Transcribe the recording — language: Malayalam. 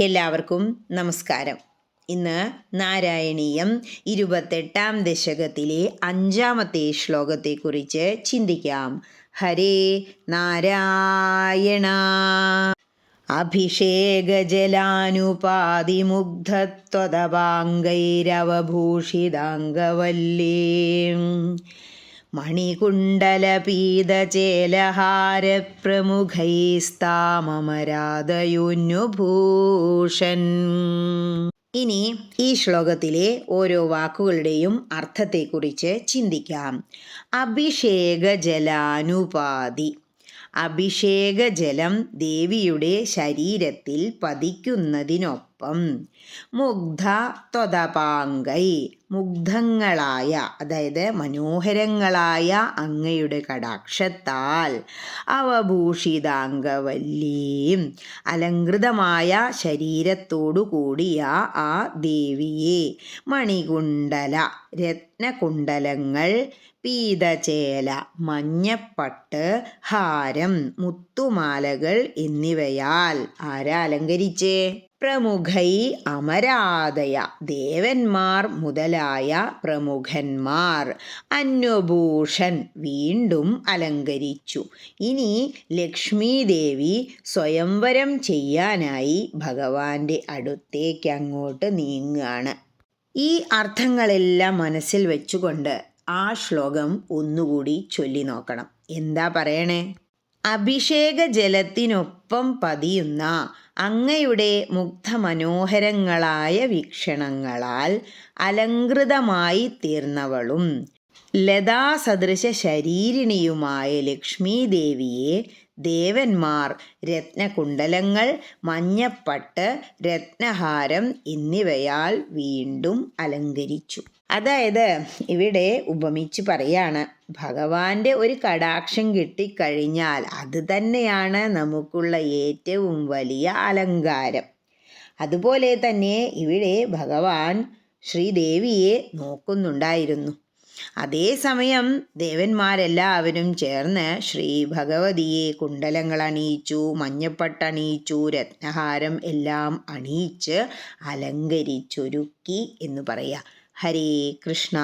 എല്ലാവർക്കും നമസ്കാരം. ഇന്ന് നാരായണീയം ഇരുപത്തെട്ടാം ദശകത്തിലെ അഞ്ചാമത്തെ ശ്ലോകത്തെക്കുറിച്ച് ചിന്തിക്കാം. ഹരേ നാരായണ. അഭിഷേകജലാനുപാതിമുഗ്ധത്വദപാംഗൈരവഭൂഷിതാംഗവല്ലീം മണികുണ്ടലപീതചേലഹാരപ്രമുഖൈസ്താമരാധയുന്നുഭൂഷൻ ഇനി ഈ ശ്ലോകത്തിലെ ഓരോ വാക്കുകളുടെയും അർത്ഥത്തെക്കുറിച്ച് ചിന്തിക്കാം. അഭിഷേക ജലാനുപാതി അഭിഷേകജലം ദേവിയുടെ ശരീരത്തിൽ പതിക്കുന്നതിനൊപ്പം മുഗ്ധ ത്വതപാങ്കൈ മുഗ്ധങ്ങളായ അതായത് മനോഹരങ്ങളായ അങ്ങയുടെ കടാക്ഷത്താൽ അവഭൂഷിതാംഗവല്ലിയും അലങ്കൃതമായ ശരീരത്തോടു കൂടിയ ആ ദേവിയെ മണികുണ്ടല രത്നകുണ്ടലങ്ങൾ പീതചേല മഞ്ഞപ്പട്ട് ഹാരം മുത്തുമാലകൾ എന്നിവയാൽ ആരാ അലങ്കരിച്ചേ പ്രമുഖൈ അമരാദയ ദേവന്മാർ മുതലായ പ്രമുഖന്മാർ. അന്വഭൂഷൻ വീണ്ടും അലങ്കരിച്ചു. ഇനി ലക്ഷ്മീദേവി സ്വയംവരം ചെയ്യാനായി ഭഗവാന്റെ അടുത്തേക്ക് അങ്ങോട്ട് നീങ്ങുകയാണ് ഈ അർത്ഥങ്ങളെല്ലാം മനസ്സിൽ വെച്ചുകൊണ്ട് ആ ശ്ലോകം ഒന്നുകൂടി ചൊല്ലി നോക്കണം എന്താ പറയണേ? അഭിഷേക ജലത്തിനൊപ്പം പതിയുന്ന അങ്ങയുടെ മുഗ്ധമനോഹരങ്ങളായ വീക്ഷണങ്ങളാൽ അലങ്കൃതമായി തീർന്നവളും ലതാസദൃശ ശരീരിണിയുമായ ലക്ഷ്മി ദേവിയെ ദേവന്മാർ രത്നകുണ്ടലങ്ങൾ മഞ്ഞപ്പട്ട് രത്നഹാരം എന്നിവയാൽ വീണ്ടും അലങ്കരിച്ചു. അതായത് ഇവിടെ ഉപമിച്ച് പറയാണ് ഭഗവാന്റെ ഒരു കടാക്ഷം കിട്ടിക്കഴിഞ്ഞാൽ അത് തന്നെയാണ് നമുക്കുള്ള ഏറ്റവും വലിയ അലങ്കാരം. അതുപോലെ തന്നെ ഇവിടെ ഭഗവാൻ ശ്രീദേവിയെ നോക്കുന്നുണ്ടായിരുന്നു. അതേസമയം ദേവന്മാരെല്ലാവരും ചേർന്ന് ശ്രീ ഭഗവതിയെ കുണ്ടലങ്ങൾ അണിയിച്ചു മഞ്ഞപ്പട്ടണിയിച്ചു രത്നഹാരം എല്ലാം അണിയിച്ച് അലങ്കരിച്ചൊരുക്കി എന്ന് പറയാം. ഹരേ കൃഷ്ണ.